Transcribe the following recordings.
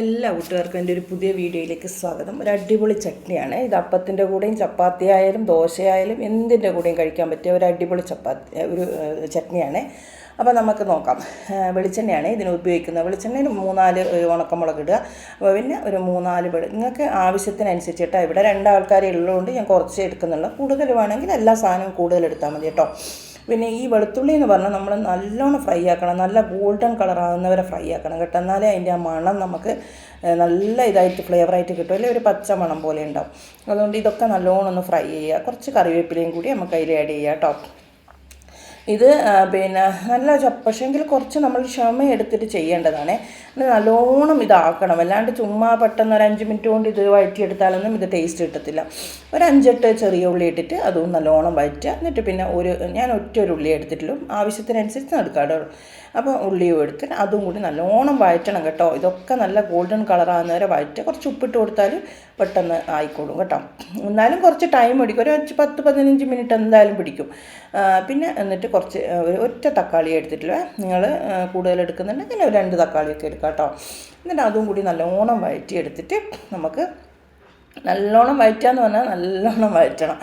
എല്ലാ കൂട്ടുകാർക്കും എന്റെ ഒരു പുതിയ വീഡിയോയിലേക്ക് സ്വാഗതം. ഒരു അടിപൊളി ചട്നിയാണ്. ഇത് അപ്പത്തിന്റെ കൂടെയും ചപ്പാത്തി ആയാലും ദോശയായാലും എന്തിന്റെ കൂടെയും കഴിക്കാൻ പറ്റിയ ഒരു അടിപൊളി ചപ്പാത്തി ഒരു ചട്നിയാണ്. അപ്പോൾ നമുക്ക് നോക്കാം. വെളിച്ചെണ്ണയാണ് ഇതിന് ഉപയോഗിക്കുന്നത്. വെളിച്ചെണ്ണയിൽ മൂന്നാൽ ഉണക്കമുളക് ഇടുക. അപ്പോൾ പിന്നെ ഒരു മൂന്നാൽ വെളി നിങ്ങൾക്ക് ആവശ്യത്തിനനുസരിച്ചിട്ട് ഇവിടെ രണ്ടാൾക്കാരെ ഉള്ളതുകൊണ്ട് ഞാൻ കുറച്ച് എടുക്കുന്നുള്ളൂ. കൂടുതൽ വേണമെങ്കിൽ എല്ലാ സാധനവും കൂടുതൽ എടുത്താൽ മതി കേട്ടോ. പിന്നെ ഈ വെളുത്തുള്ളി എന്ന് പറഞ്ഞാൽ നമ്മൾ നല്ലോണം ഫ്രൈ ആക്കണം. നല്ല ഗോൾഡൻ കളർ ആകുന്നവരെ ഫ്രൈ ആക്കണം കേട്ടോ. എന്നാലേ അതിന്റെ ആ മണം നമുക്ക് നല്ല ഇതായിട്ട് ഫ്ലേവറായിട്ട് കിട്ടും. അല്ലെങ്കിൽ ഒരു പച്ച മണം പോലെ ഉണ്ടാവും. അതുകൊണ്ട് ഇതൊക്കെ നല്ലോണം ഒന്ന് ഫ്രൈ ചെയ്യുക. കുറച്ച് കറിവേപ്പിലയും കൂടി നമുക്ക് അതിൽ ആഡ് ചെയ്യാം കേട്ടോ. ഇത് പിന്നെ നല്ല പക്ഷേങ്കിൽ കുറച്ച് നമ്മൾ ക്ഷമ എടുത്തിട്ട് ചെയ്യേണ്ടതാണ് നല്ലോണം ഇതാക്കണം. അല്ലാണ്ട് ചുമ്മാ പെട്ടെന്ന് ഒരു അഞ്ച് മിനിറ്റ് കൊണ്ട് ഇത് വഴറ്റിയെടുത്താലൊന്നും ഇത് ടേസ്റ്റ് കിട്ടത്തില്ല. ഒരു അഞ്ചെട്ട് ചെറിയ ഉള്ളി ഇട്ടിട്ട് അതും നല്ലോണം വഴറ്റുക എന്നിട്ട് പിന്നെ ഒരു ഞാൻ ഒറ്റ ഒരു ഉള്ളി എടുത്തിട്ടുള്ളൂ. ആവശ്യത്തിനനുസരിച്ച് നടക്കാടുള്ളൂ അപ്പോൾ ഉള്ളിയും എടുത്തിട്ട് അതും കൂടി നല്ലോണം വഴറ്റണം കേട്ടോ. ഇതൊക്കെ നല്ല ഗോൾഡൻ കളറാകുന്നവരെ വഴറ്റുക കുറച്ച് ഉപ്പിട്ട് കൊടുത്താൽ പെട്ടെന്ന് ആയിക്കോളും കേട്ടോ. എന്നാലും കുറച്ച് ടൈം പിടിക്കും. ഒരു പത്ത് പതിനഞ്ച് മിനിറ്റ് എന്തായാലും പിടിക്കും. പിന്നെ എന്നിട്ട് കുറച്ച് ഒറ്റ തക്കാളി എടുത്തിട്ടില്ല. നിങ്ങൾ കൂടുതൽ എടുക്കുന്നുണ്ടെങ്കിൽ ഒരു രണ്ട് തക്കാളിയൊക്കെ എടുക്കാം കേട്ടോ. എന്നിട്ട് അതും കൂടി നല്ലോണം വഴറ്റി എടുത്തിട്ട് നമുക്ക് നല്ലോണം വഴറ്റുകയെന്ന് പറഞ്ഞാൽ നല്ലോണം വഴറ്റണം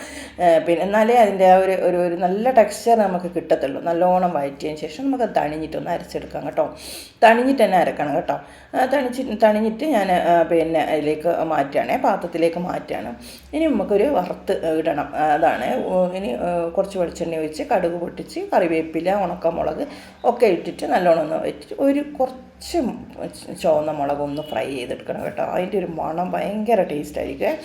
പിന്നെ എന്നാലേ അതിന്റെ ആ ഒരു ഒരു ഒരു നല്ല ടെക്സ്ചർ നമുക്ക് കിട്ടത്തുള്ളൂ. നല്ലോണം വഴറ്റിയതിന് ശേഷം നമുക്ക് തണിഞ്ഞിട്ടൊന്ന് അരച്ചെടുക്കാം കേട്ടോ. തണിഞ്ഞിട്ട് തന്നെ അരക്കണം കേട്ടോ. തണിച്ച് തണിഞ്ഞിട്ട് ഞാൻ പിന്നെ അതിലേക്ക് മാറ്റുകയാണ് പാത്രത്തിലേക്ക് മാറ്റുകയാണ്. ഇനി നമുക്കൊരു വറുത്ത് ഇടണം. അതാണ്. ഇനി കുറച്ച് വെളിച്ചെണ്ണ ഒഴിച്ച് കടുക് പൊട്ടിച്ച് കറിവേപ്പില ഉണക്കമുളക് ഒക്കെ ഇട്ടിട്ട് നല്ലോണം ഒന്ന് വെച്ചിട്ട് ഒരു കുറച്ച് ചുവന്ന മുളക് ഒന്ന് ഫ്രൈ ചെയ്തെടുക്കണം കേട്ടോ. അതിന്റെ ഒരു മണം ഭയങ്കര ടേസ്റ്റ് ആയിരിക്കും.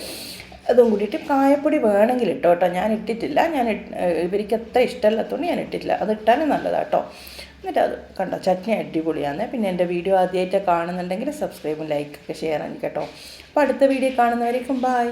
അതും കൂടിയിട്ട് കായപ്പൊടി വേണമെങ്കിൽ ഇട്ടോ കേട്ടോ. ഞാൻ ഇട്ടിട്ടില്ല. ഞാൻ ഇവർക്ക് അത്ര ഇഷ്ടമല്ലാത്തതുകൊണ്ട് ഞാൻ ഇട്ടിട്ടില്ല. അത് ഇട്ടാലും നല്ലതാണ് കേട്ടോ. എന്നിട്ട് അത് കണ്ടോ ചട്നി അടിപൊളിയാണ് പിന്നെ എന്റെ വീഡിയോ ആദ്യമായിട്ട് കാണുന്നുണ്ടെങ്കിൽ സബ്സ്ക്രൈബും ലൈക്കൊക്കെ ഷെയർ ആക്കി കേട്ടോ. അപ്പോൾ അടുത്ത വീഡിയോ കാണുന്നവരേക്കും ബായ്